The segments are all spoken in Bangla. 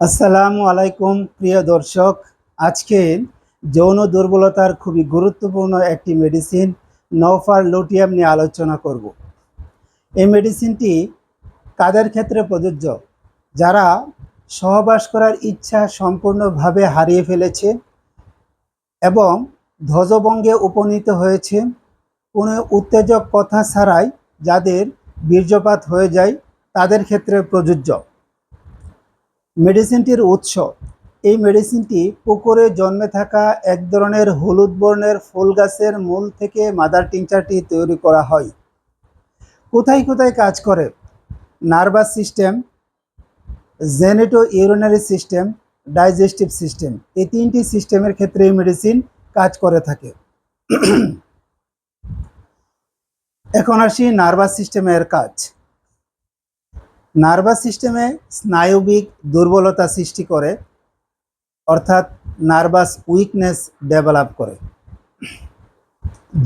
আসসালামু আলাইকুম, প্রিয় দর্শক। আজকে যৌন দুর্বলতার খুবই গুরুত্বপূর্ণ একটি মেডিসিন নওফার লুটিয়াম নিয়ে আলোচনা করব। এই মেডিসিনটি কাদের ক্ষেত্রে প্রযোজ্য? যারা সহবাস করার ইচ্ছা সম্পূর্ণভাবে হারিয়ে ফেলেছে এবং ধ্বজভঙ্গে উপনীত হয়েছে, কোনো উত্তেজক কথা ছাড়াই যাদের বীর্যপাত হয়ে যায়, তাদের ক্ষেত্রে প্রযোজ্য। মেডিসিনটির উৎস। এই মেডিসিনটি পুকুরে জন্মে থাকা এক ধরনের হলুদ বর্ণের ফুল গাছের মূল থেকে মাদার টিংচারটি তৈরি করা হয়। কোথায় কোথায় কাজ করে? Nervous system genito urinary system, digestive system. এই তিনটি সিস্টেমের ক্ষেত্রে এই মেডিসিন কাজ করে থাকে। এখন আসি নার্ভাস সিস্টেমের কাজ। নার্ভাস সিস্টেমে স্নায়বিক দুর্বলতা সৃষ্টি করে, অর্থাৎ নার্ভাস উইকনেস ডেভেলপ করে।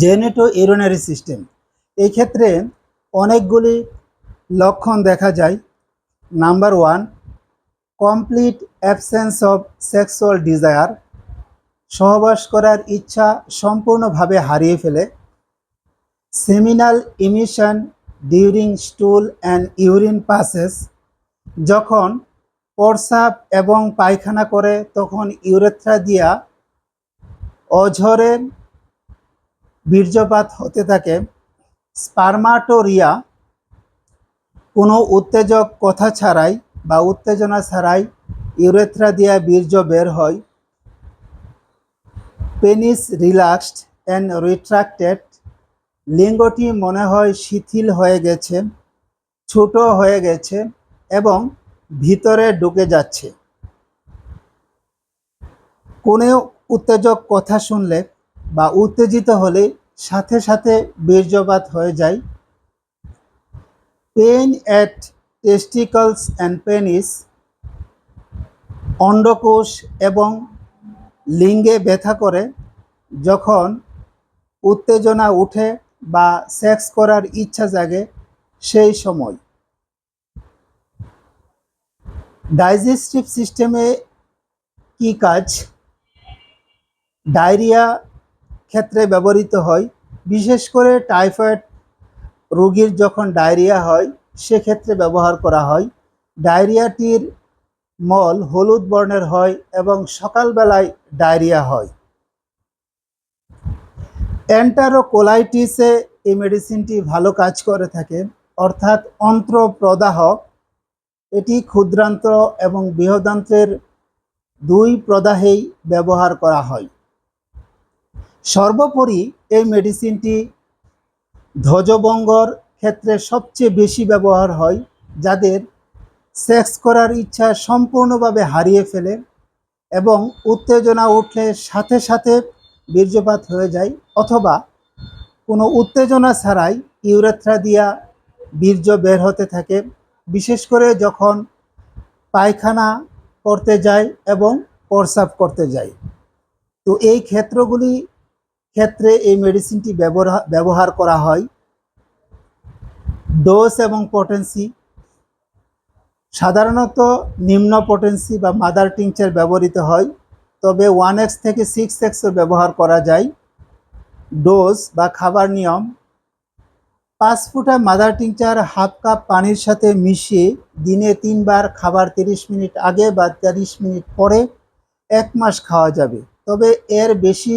জেনেটো ইউরিনারি সিস্টেম এই ক্ষেত্রে অনেকগুলি লক্ষণ দেখা যায়। Number one complete absence of sexual desire সহবাস করার ইচ্ছা সম্পূর্ণভাবে হারিয়ে ফেলে। Seminal emission during stool and urine passes যখন প্রস্রাব এবং পায়খানা করে তখন ইউরেথ্রা দিয়া অঝরে বীর্যপাত হতে থাকে। স্পার্মাটোরিয়া কোনো উত্তেজক কথা ছাড়াই বা উত্তেজনা ছাড়াই ইউরেথ্রা দিয়া বীর্য বের হয়। পেনিস রিল্যাক্সড অ্যান্ড রিট্রাক্টেড লিঙ্গটি মনে হয় শিথিল হয়ে গেছে, ছোট হয়ে গেছে এবং ভিতরে ঢুকে যাচ্ছে। কোনো উত্তেজক কথা শুনলে বা উত্তেজিত হলে সাথে সাথে বীর্যপাত হয়ে যায়। Pain at testicles and penis, অন্ডকোষ এবং লিঙ্গে ব্যথা করে যখন উত্তেজনা উঠে বা সেক্স করার ইচ্ছা জাগে সেই সময়। ডাইজেস্টিভ সিস্টেমে কি কাজ? ডায়রিয়া ক্ষেত্রে ব্যবহৃত হয়, বিশেষ করে টাইফয়েড রোগীর যখন ডায়রিয়া হয়, সেক্ষেত্রে ব্যবহার করা হয়। ডায়রিয়াটির মল হলুদ বর্ণের হয় এবং সকালবেলায় ডায়রিয়া হয়। অ্যান্টারোকোলাইটিসে এই মেডিসিনটি ভালো কাজ করে থাকে, অর্থাৎ অন্ত্র প্রদাহ এটি ক্ষুদ্রান্ত্র এবং বৃহদান্ত্রের দুই প্রদাহেই ব্যবহার করা হয়। সর্বোপরি এই মেডিসিনটি ধ্বজভঙ্গর ক্ষেত্রে সবচেয়ে বেশি ব্যবহার হয়, যাদের সেক্স করার ইচ্ছা সম্পূর্ণভাবে হারিয়ে ফেলে এবং উত্তেজনা উঠলে সাথে সাথে বীর্যপাত হয়ে যায় অথবা কোনো উত্তেজনা ছাড়াই ইউরেথ্রা দিয়া বীর্য বের হতে থাকে। বিশেষ করে যখন পায়খানা করতে যায় এবং প্রস্রাব করতে যায়। তো এই ক্ষেত্রগুলি, ক্ষেত্রে এই মেডিসিনটি ব্যবহার ব্যবহার করা হয়। ডোজ এবং পটেন্সি সাধারণত নিম্ন পটেন্সি বা মাদার টিংচার ব্যবহৃত হয়। তবে ওয়ান এক্স থেকে সিক্স এক্সও ব্যবহার করা যায়। ডোজ বা খাবার নিয়ম। পাঁচ ফুটা মাদার টিংচার হাফ কাপ পানির সাথে মিশিয়ে দিনে তিনবার খাবার তিরিশ মিনিট আগে বা তিরিশ মিনিট পরে এক মাস খাওয়া যাবে। তবে এর বেশি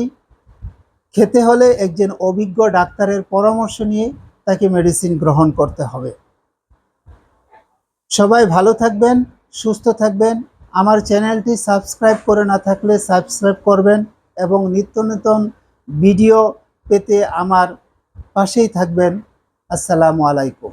খেতে হলে একজন অভিজ্ঞ ডাক্তারের পরামর্শ নিয়ে তাকে মেডিসিন গ্রহণ করতে হবে। সবাই ভালো থাকবেন, সুস্থ থাকবেন। আমার চ্যানেলটি সাবস্ক্রাইব করে না থাকলে সাবস্ক্রাইব করবেন এবং নিত্য নতুন ভিডিও পেতে আমার পাশেই থাকবেন। আসসালামু আলাইকুম।